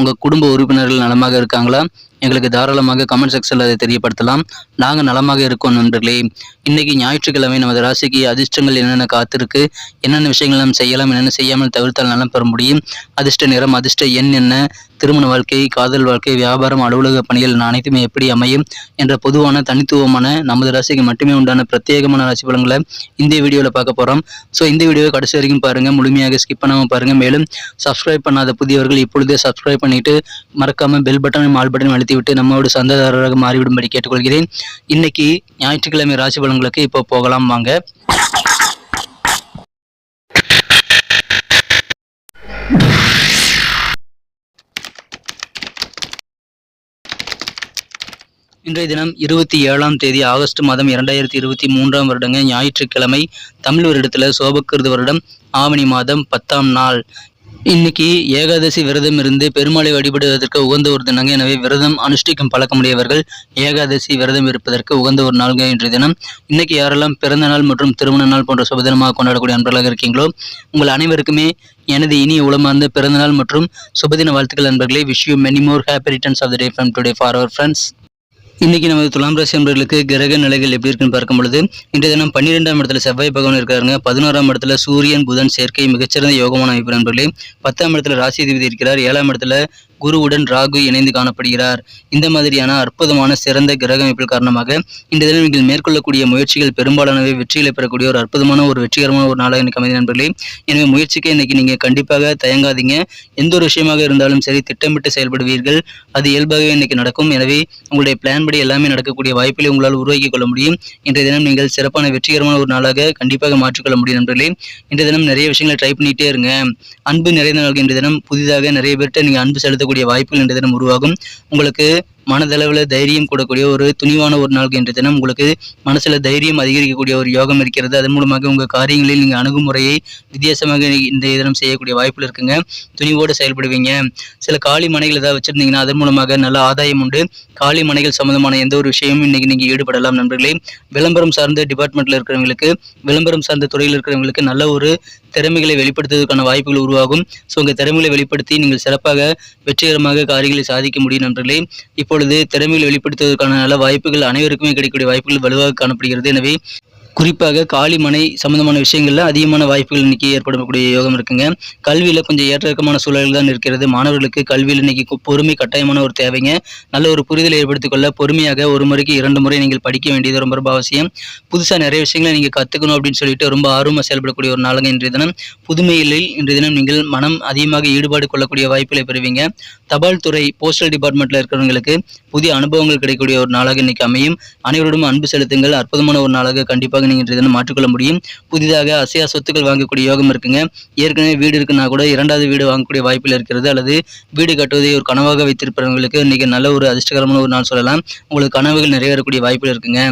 உங்க குடும்ப உறுப்பினர்கள் நலமாக இருக்காங்களா? எங்களுக்கு தாராளமாக கமெண்ட் செக்ஷனில் அதை தெரியப்படுத்தலாம். நாங்கள் நலமாக இருக்கோம் நண்பர்களே. இன்னைக்கு ஞாயிற்றுக்கிழமை நமது ராசிக்கு அதிர்ஷ்டங்கள் என்னென்ன காத்திருக்கு? என்னென்ன விஷயங்கள் நாம் செய்யலாம்? என்னென்ன செய்யாமல் தவிர்த்தால் நலம் பெற முடியும்? அதிர்ஷ்ட நிறம் அதிர்ஷ்ட எண் என்ன? திருமண வாழ்க்கை காதல் வாழ்க்கை வியாபாரம் அலுவலக பணிகள் அனைத்துமே எப்படி அமையும்? என்ற பொதுவான தனித்துவமான நமது ராசிக்கு மட்டுமே உண்டான பிரத்யேகமான ராசி பலன்களை இந்த வீடியோவில் பார்க்க போகிறோம் ஸோ இந்த வீடியோவை கடைசி வரைக்கும் பாருங்கள் முழுமையாக ஸ்கிப் பண்ணாமல் பாருங்கள் மேலும் சப்ஸ்கிரைப் பண்ணாத புதியவர்கள் இப்பொழுதே சப்ஸ்கிரைப் பண்ணிட்டு மறக்காம பெல் பட்டனும் ஆல் பட்டனும் அழுத்திவிட்டு நம்மளோட சந்ததாரராக மாறிவிடும்படி கேட்டுக்கொள்கிறேன். இன்னைக்கு ஞாயிற்றுக்கிழமை ராசி பலன்களுக்கு இப்போ போகலாம் வாங்க. இன்றைய தினம் இருபத்தி ஏழாம் தேதி ஆகஸ்ட் மாதம் இரண்டாயிரத்தி இருபத்தி மூன்றாம் வருடங்க ஞாயிற்றுக்கிழமை தமிழ் வருடத்தில் சோபக்கிருது வருடம் ஆவணி மாதம் பத்தாம் நாள். இன்னைக்கு ஏகாதசி விரதம் இருந்து பெருமாளை வழிபடுவதற்கு உகந்த ஒரு தினங்க. எனவே விரதம் அனுஷ்டிக்கும் பழக்கமுடையவர்கள் ஏகாதசி விரதம் இருப்பதற்கு உகந்த ஒரு நாள்ங்க இன்றைய தினம். இன்னைக்கு யாரெல்லாம் பிறந்த நாள் மற்றும் திருமண நாள் போன்ற சுபதினமாக கொண்டாடக்கூடிய அன்பர்களாக இருக்கீங்களோ உங்கள் அனைவருக்குமே எனது இனிய உளமார்ந்த பிறந்தநாள் மற்றும் சுபதின வாழ்த்துக்கள் நண்பர்களே wish you many more happy returns of the day from today for our friends இன்னைக்கு நமது துலாம் ராசி அன்பர்களுக்கு கிரக நிலைகள் எப்படி இருக்குன்னு பார்க்கும் பொழுது இன்றைய தினம் பன்னிரெண்டாம் இடத்துல செவ்வாய் பகவான் இருக்காருங்க. பதினோராம் இடத்துல சூரியன் புதன் சேர்க்கை மிகச்சிறந்த யோகமான அமைப்பு நண்பர்களே. பத்தாம் இடத்துல ராசி அதிபதி இருக்கிறார். ஏழாம் இடத்துல குருவுடன் ராகு இணைந்து காணப்படுகிறார். இந்த மாதிரியான அற்புதமான சிறந்த கிரக அமைப்பில் காரணமாக இந்த தினம் நீங்கள் மேற்கொள்ளக்கூடிய முயற்சிகள் பெரும்பாலானவை வெற்றிகளை பெறக்கூடிய ஒரு அற்புதமான ஒரு வெற்றிகரமான ஒரு நாளாக எனக்கு அமைதி நண்பர்களே. எனவே முயற்சிக்க இன்னைக்கு நீங்க கண்டிப்பாக தயங்காதீங்க. எந்த ஒரு விஷயமாக இருந்தாலும் சரி திட்டமிட்டு செயல்படுவீர்கள். அது இயல்பாகவே இன்னைக்கு நடக்கும். எனவே உங்களுடைய பிளான் படி எல்லாமே நடக்கக்கூடிய வாய்ப்பிலே உங்களால் உருவாக்கி கொள்ள முடியும். இன்றைய தினம் நீங்கள் சிறப்பான வெற்றிகரமான ஒரு நாளாக கண்டிப்பாக மாற்றிக்கொள்ள முடியும் நண்பர்களே. இன்றைய தினம் நிறைய விஷயங்களை ட்ரை பண்ணிட்டே இருங்க. அன்பு நிறைந்த நாள் இன்றைய தினம் புதிதாக நிறைய பேர்கிட்ட நீங்க அன்பு செலுத்த போகக்கூடிய வாய்ப்புகள் இன்றைய தினம் உருவாகும். உங்களுக்கு மனதளவில் தைரியம் கூடக்கூடிய ஒரு துணிவான ஒரு நாள் என்ற தினம் உங்களுக்கு மனசுல தைரியம் அதிகரிக்கக்கூடிய ஒரு யோகம் இருக்கிறது. அதன் மூலமாக உங்க காரியங்களில் நீங்க அணுகுமுறையை வித்தியாசமாக இந்த தினம் செய்யக்கூடிய வாய்ப்பில் இருக்குங்க. துணிவோடு செயல்படுவீங்க. சில காலி மனைகள் ஏதாவது வச்சிருந்தீங்கன்னா அதன் மூலமாக நல்ல ஆதாயம் உண்டு. காலி மனைகள் சம்மந்தமான எந்த ஒரு விஷயமும் இன்னைக்கு நீங்க ஈடுபடலாம் நண்பர்களே. விளம்பரம் சார்ந்த டிபார்ட்மெண்ட்ல இருக்கிறவங்களுக்கு விளம்பரம் சார்ந்த துறையில் இருக்கிறவங்களுக்கு நல்ல ஒரு திறமைகளை வெளிப்படுத்துவதற்கான வாய்ப்புகள் உருவாகும். ஸோ உங்கள் திறமைகளை வெளிப்படுத்தி நீங்கள் சிறப்பாக வெற்றிகரமாக காரியங்களை சாதிக்க முடியும் நண்பர்களே. பொழுது திறமைகளை வெளிப்படுத்துவதற்கான நல்ல வாய்ப்புகள் அனைவருக்குமே கிடைக்கக்கூடிய வாய்ப்புகள் வலுவாக காணப்படுகிறது. எனவே குறிப்பாக காளிமனை சம்மந்தமான சம்பந்தமான விஷயங்கள்ல அதிகமான வாய்ப்புகள் இன்னைக்கு ஏற்படக்கூடிய யோகம் இருக்குங்க. கல்வியில கொஞ்சம் ஏற்றக்கமான சூழல் தான் இருக்கிறது. மாணவர்களுக்கு கல்வியில் இன்னைக்கு பொறுமை கட்டாயமான ஒரு தேவைங்க. நல்ல ஒரு புரிதலை ஏற்படுத்திக் கொள்ள பொறுமையாக ஒரு முறைக்கு இரண்டு முறை நீங்கள் படிக்க வேண்டியது ரொம்ப ரொம்ப அவசியம். புதுசாக நிறைய விஷயங்களை நீங்க கத்துக்கணும் அப்படின்னு சொல்லிட்டு ரொம்ப ஆர்வமாக செயல்படக்கூடிய ஒரு நாளுங்க இன்றைய தினம். புதுமையில் இன்றைய தினம் நீங்கள் மனம் அதிகமாக ஈடுபாடு கொள்ளக்கூடிய வாய்ப்புகளை பெறுவீங்க. தபால் துறை போஸ்டல் டிபார்ட்மெண்ட்ல இருக்கிறவங்களுக்கு புதிய அனுபவங்கள் கிடைக்கக்கூடிய ஒரு நாளாக இன்னைக்கு அமையும். அனைவரோடும் அன்பு செலுத்துங்கள். அற்புதமான ஒரு நாளாக கண்டிப்பாக நீங்கள் இன்றைய மாற்றிக்கொள்ள முடியும். புதிதாக அசையா சொத்துக்கள் வாங்கக்கூடிய யோகம் இருக்குங்க. ஏற்கனவே வீடு இருக்குன்னா கூட இரண்டாவது வீடு வாங்கக்கூடிய வாய்ப்பில் இருக்கிறது. அல்லது வீடு கட்டுவதை ஒரு கனவாக வைத்திருப்பவங்களுக்கு இன்றைக்கி நல்ல ஒரு அதிர்ஷ்டகரமான ஒரு நாள் சொல்லலாம். உங்களுக்கு கனவுகள் நிறைவேறக்கூடிய வாய்ப்புகள் இருக்குங்க.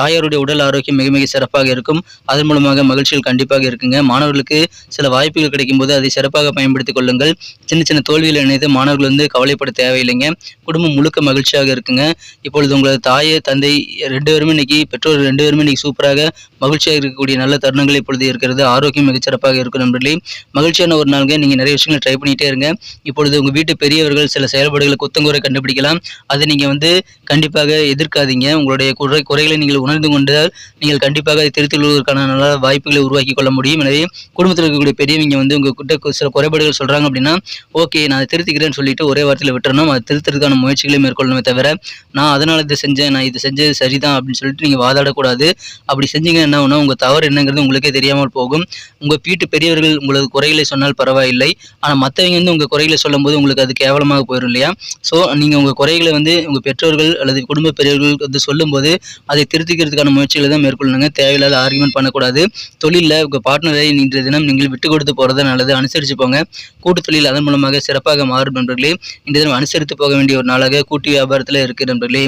தாயாருடைய உடல் ஆரோக்கியம் மிக மிக சிறப்பாக இருக்கும். அதன் மூலமாக மகிழ்ச்சிகள் கண்டிப்பாக இருக்குங்க. மாணவர்களுக்கு சில வாய்ப்புகள் கிடைக்கும் போது அதை சிறப்பாக பயன்படுத்திக் கொள்ளுங்கள். சின்ன சின்ன தோல்வியில் இணைந்து மாணவர்கள் வந்து கவலைப்பட தேவையில்லைங்க. குடும்பம் முழுக்க மகிழ்ச்சியாக இருக்குங்க. இப்பொழுது உங்களது தாயை தந்தை ரெண்டு பேருமே இன்னைக்கு பெற்றோர் ரெண்டு பேருமே இன்னைக்கு சூப்பராக மகிழ்ச்சியாக இருக்கக்கூடிய நல்ல தருணங்கள் இப்பொழுது இருக்கிறது. ஆரோக்கியம் மிகச்சிறப்பாக இருக்கும் நண்பர்களே. மகிழ்ச்சியான ஒரு நாளுங்க. நீங்கள் நிறைய விஷயங்களை ட்ரை பண்ணிட்டே இருங்க. இப்பொழுது உங்கள் வீட்டு பெரியவர்கள் சில செயல்பாடுகளை குத்தங்குறை கண்டுபிடிக்கலாம். அதை நீங்க வந்து கண்டிப்பாக எதிர்க்காதீங்க. உங்களுடைய குறை குறைகளை நீங்கள் உணர்ந்து கொண்டால் நீங்கள் கண்டிப்பாக அதை திருத்தி கொள்வதற்கான நல்ல வாய்ப்புகளை உருவாக்கி கொள்ள முடியும். எனவே குடும்பத்தில் இருக்கக்கூடிய பெரியவங்க வந்து உங்கள் கிட்ட சில குறைபாடுகள் சொல்றாங்க அப்படின்னா ஓகே நான் அதை திருத்திக்கிறேன்னு சொல்லிட்டு ஒரே வார்த்தையில் விட்டுறணும். அதை திருத்துறதுக்கான முயற்சிகளை மேற்கொள்ளணுமே தவிர நான் அதனால் இதை செஞ்சேன். நான் இது செஞ்சது சரிதான் அப்படின்னு சொல்லிட்டு நீங்க வாதாடக்கூடாது. அப்படி தெரிஞ்சுங்க என்ன ஒன்று உங்கள் தவறு என்னங்கிறது உங்களுக்கே தெரியாமல் போகும். உங்கள் வீட்டு பெரியவர்கள் உங்களது குறைகளை சொன்னால் பரவாயில்லை. ஆனால் மற்றவங்க வந்து உங்கள் குறைகளை சொல்லும்போது உங்களுக்கு அது கேவலமாக போயிடும் இல்லையா? ஸோ நீங்கள் உங்கள் குறைகளை வந்து உங்கள் பெற்றோர்கள் அல்லது குடும்ப பெரியவர்கள் வந்து சொல்லும்போது அதை திருத்திக்கிறதுக்கான முயற்சிகளை தான் மேற்கொள்ளணுங்க. தேவையில்லாத ஆர்குமெண்ட் பண்ணக்கூடாது. தொழிலில் உங்கள் பார்ட்னரை இன்றைய தினம் நீங்கள் விட்டு கொடுத்து போறது நல்லது. அனுசரித்து போங்க. கூட்டு தொழில் அதன் மூலமாக சிறப்பாக மாறும் நண்பர்களே. இன்றைய தினம் அனுசரித்து போக வேண்டிய ஒரு நாளாக கூட்டு வியாபாரத்தில் இருக்கிற நண்பர்களே.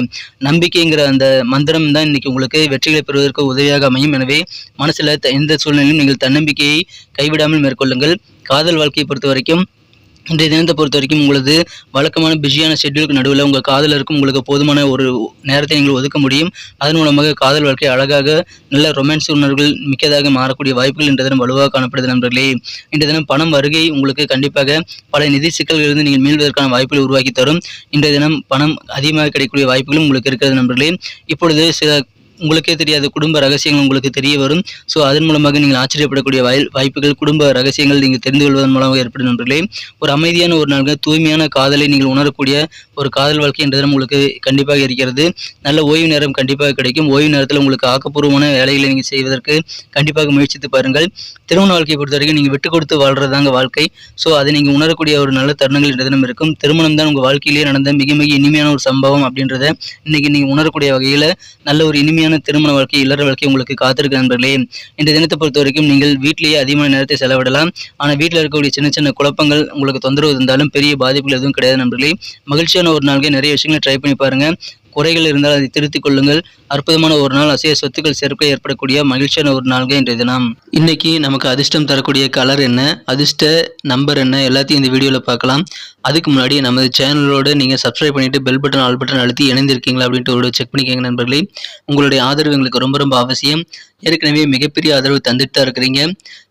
நம்பிக்கைங்கிற அந்த மந்திரம் தான் இன்றைக்கி உங்களுக்கு வெற்றிகளை பெறுவதற்கு உதவியாக அமையும் எனவே மனசில் எந்த சூழ்நிலையிலும் நீங்கள் தன்னம்பிக்கையை கைவிடாமல் மேற்கொள்ளுங்கள். காதல் வாழ்க்கையை பொறுத்த வரைக்கும் இன்றைய தினத்தை பொறுத்த வரைக்கும் உங்களது வழக்கமான பிஸியான ஷெட்யூலுக்கு நடுவில் உங்கள் காதலருக்கும் உங்களுக்கு போதுமான ஒரு நேரத்தை நீங்கள் ஒதுக்க முடியும். அதன் மூலமாக காதல் வாழ்க்கை அழகாக நல்ல ரொமான்ஸ் உணர்வுகள் மிக்கதாக மாறக்கூடிய வாய்ப்புகள் இன்றைய தினம் வலுவாக காணப்படுது நண்பர்களே. இன்றைய தினம் பணம் வருகை உங்களுக்கு கண்டிப்பாக பல நிதி சிக்கல்களிலிருந்து நீங்கள் மீள்வதற்கான வாய்ப்புகளை உருவாக்கி தரும். இன்றைய தினம் பணம் அதிகமாக கிடைக்கக்கூடிய வாய்ப்புகளும் உங்களுக்கு இருக்கிறது நண்பர்களே. இப்பொழுது சில உங்களுக்கே தெரியாத. குடும்ப ரகசியங்கள் உங்களுக்கு தெரிய வரும். ஸோ அதன் மூலமாக நீங்கள் ஆச்சரியப்படக்கூடிய வாய் வாய்ப்புகள் குடும்ப ரகசியங்கள் நீங்கள் தெரிந்து கொள்வதன் மூலமாக ஏற்படும் நண்பர்களே. ஒரு அமைதியான ஒரு நாள் தூய்மையான காதலை நீங்கள் உணரக்கூடிய ஒரு காதல் வாழ்க்கை என்ற தினம் உங்களுக்கு கண்டிப்பாக இருக்கிறது. நல்ல ஓய்வு நேரம் கண்டிப்பாக கிடைக்கும். ஓய்வு நேரத்தில் உங்களுக்கு ஆக்கப்பூர்வமான வேலைகளை நீங்கள் செய்வதற்கு கண்டிப்பாக முயற்சித்து பாருங்கள். திருமண வாழ்க்கையை பொறுத்த வரைக்கும் நீங்கள் விட்டு கொடுத்து வாழ்றதாங்க வாழ்க்கை. ஸோ அதை நீங்கள் உணரக்கூடிய ஒரு நல்ல தருணங்கள் என்ற தினம் இருக்கும். திருமணம் தான் உங்கள் வாழ்க்கையிலேயே நடந்த மிக மிக இனிமையான ஒரு சம்பவம் அப்படின்றத இன்னைக்கு நீங்கள் உணரக்கூடிய வகையில் நல்ல ஒரு இனிமையான திருமண வாழ்க்கை இல்லற வாழ்க்கை உங்களுக்கு காத்திருக்கு நண்பர்களே. இந்த தினத்தை பொறுத்த வரைக்கும் நீங்கள் வீட்டிலேயே அதிகமான நேரத்தை செலவிடலாம். ஆனால் வீட்டில் இருக்கக்கூடிய சின்ன சின்ன குழப்பங்கள் உங்களுக்கு தொந்தரவு இருந்தாலும் பெரிய பாதிப்புகள் எதுவும் கிடையாது நண்பர்களே. மகிழ்ச்சியான ஒரு நாளைக்கு நிறைய விஷயங்களை ட்ரை பண்ணி பாருங்க. குறைகள் இருந்தால் அதை திருத்திக் கொள்ளுங்கள். அற்புதமான ஒரு நாள் அசைய சொத்துக்கள் சேர்க்கை ஏற்படக்கூடிய மகிழ்ச்சியான ஒரு நாள்கள் இன்றைய தினம். இன்னைக்கு நமக்கு அதிர்ஷ்டம் தரக்கூடிய கலர் என்ன அதிர்ஷ்ட நம்பர் என்ன எல்லாத்தையும் இந்த வீடியோவில் பார்க்கலாம். அதுக்கு முன்னாடி நமது சேனலோடு நீங்கள் சப்ஸ்கிரைப் பண்ணிவிட்டு பெல் பட்டன் ஆல் பட்டன் அழுத்தி இணைந்திருக்கீங்களா அப்படின்ட்டு ஒரு செக் பண்ணிக்கோங்க நண்பர்களே. உங்களுடைய ஆதரவு எங்களுக்கு ரொம்ப ரொம்ப அவசியம். ஏற்கனவே மிகப்பெரிய ஆதரவு தந்துட்டு தான் இருக்கிறீங்க.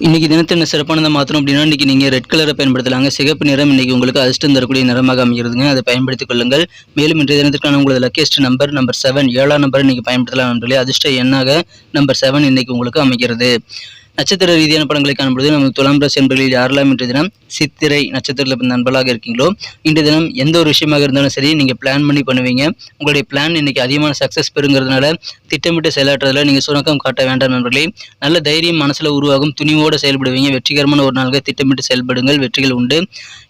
இன்னைக்கு தினத்தை என்ன சிறப்பானதை மாற்றணும் அப்படின்னா இன்னைக்கு நீங்கள் ரெட் கலரை பயன்படுத்தலாங்க. சிகப்பு நிறம் இன்னைக்கு உங்களுக்கு அதிர்ஷ்டம் தரக்கூடிய நிறமாக அமைகிறதுங்க. அதை பயன்படுத்திக் கொள்ளுங்கள். மேலும் இன்றைய தினத்திற்கான உங்களது லக்கேஸ்ட் நம்பர் நம்பர் செவன் ஏழாம் நம்பர் இன்னைக்கு பயன்படுத்தலாம் நண்பர்களே அதிர்ஷ்ட எண்ணாக நம்பர் செவன் இன்னைக்கு உங்களுக்கு அமைகிறது. நட்சத்திர ரீதியான படங்களை காணும்பொழுது நமக்கு துலாம் ராசி என்பர்களில் யாரெல்லாம் இன்றைய தினம் சித்திரை நட்சத்திரத்தில் நண்பர்களாக இருக்கீங்களோ இன்றைய தினம் எந்த ஒரு விஷயமாக இருந்தாலும் சரி நீங்கள் பிளான் பண்ணி பண்ணுவீங்க. உங்களுடைய பிளான் இன்னைக்கு அதிகமான சக்ஸஸ் பெறுங்கிறதுனால திட்டமிட்டு செயலாற்றுறதுல நீங்கள் சுணக்கம் காட்ட வேண்டாம் நண்பர்களே. நல்ல தைரியம் மனசில் உருவாகும் துணிவோடு செயல்படுவீங்க வெற்றிகரமான ஒரு நாள்கள் திட்டமிட்டு செயல்படுங்கள் வெற்றிகள் உண்டு.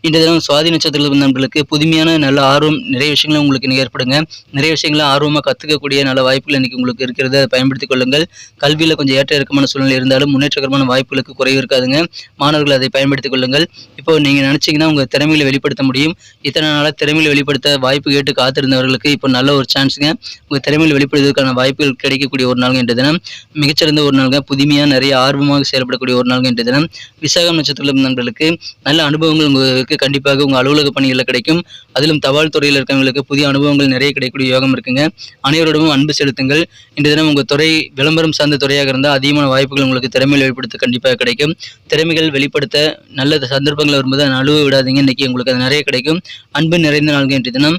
இன்றைய தினம் சுவாதி நட்சத்திரத்தில் நண்பர்களுக்கு புதுமையான நல்ல ஆர்வம் நிறைய விஷயங்களும் உங்களுக்கு இன்னைக்கு ஏற்படுங்க. நிறைய விஷயங்களை ஆர்வமாக கற்றுக்கக்கூடிய நல்ல வாய்ப்புகள் இன்னைக்கு உங்களுக்கு இருக்கிறது அதை பயன்படுத்திக் கொள்ளுங்கள். கல்வியில் கொஞ்சம் ஏற்ற இறக்கமான சூழ்நிலை இருந்தாலும் முன்னேற்றகரமான வாய்ப்புகளுக்கு குறைவு இருக்காதுங்க. மாணவர்கள் அதை பயன்படுத்திக் கொள்ளுங்கள். இப்போ நீங்கள் நினச்சிங்கன்னா உங்கள் திறமைகளை வெளிப்படுத்த முடியும். இத்தனை நாளாக திறமைகளை வெளிப்படுத்த வாய்ப்பு கேட்டு காத்திருந்தவர்களுக்கு இப்போ நல்ல ஒரு சான்ஸுங்க உங்கள் திறமைகளை வெளிப்படுத்துவதற்கான வாய்ப்புகள் கிடைக்கக்கூடிய ஒரு நாள் என்ற தினம். மிகச்சிறந்த ஒரு நாளுங்க. புதுமையாக நிறைய ஆர்வமாக செயல்படக்கூடிய ஒரு நாள் என்ற தினம். விசாகம் நட்சத்திரம் நண்பர்களுக்கு நல்ல அனுபவங்கள் உங்களுக்கு கண்டிப்பாக உங்கள் அலுவலக பணிகளில் கிடைக்கும். அதிலும் தபால் துறையில் இருக்கவங்களுக்கு புதிய அனுபவங்கள் நிறைய கிடைக்கக்கூடிய யோகம் இருக்குங்க. அனைவரோடவும் அன்பு செலுத்துங்கள். இந்த தினம் உங்கள் துறை விளம்பரம் சார்ந்த துறையாக இருந்தால் அதிகமான வாய்ப்புகள் உங்களுக்கு திறமையில் வெளிப்படுத்த கண்டிப்பாக கிடைக்கும். திறமைகள் வெளிப்படுத்த நல்ல சந்தர்ப்பங்கள் வரும்போது அதை அழுவ விடாதீங்க. இன்னைக்கு உங்களுக்கு அது நிறைய கிடைக்கும். அன்பு நிறைந்த நாள்கள் இன்றைய தினம்.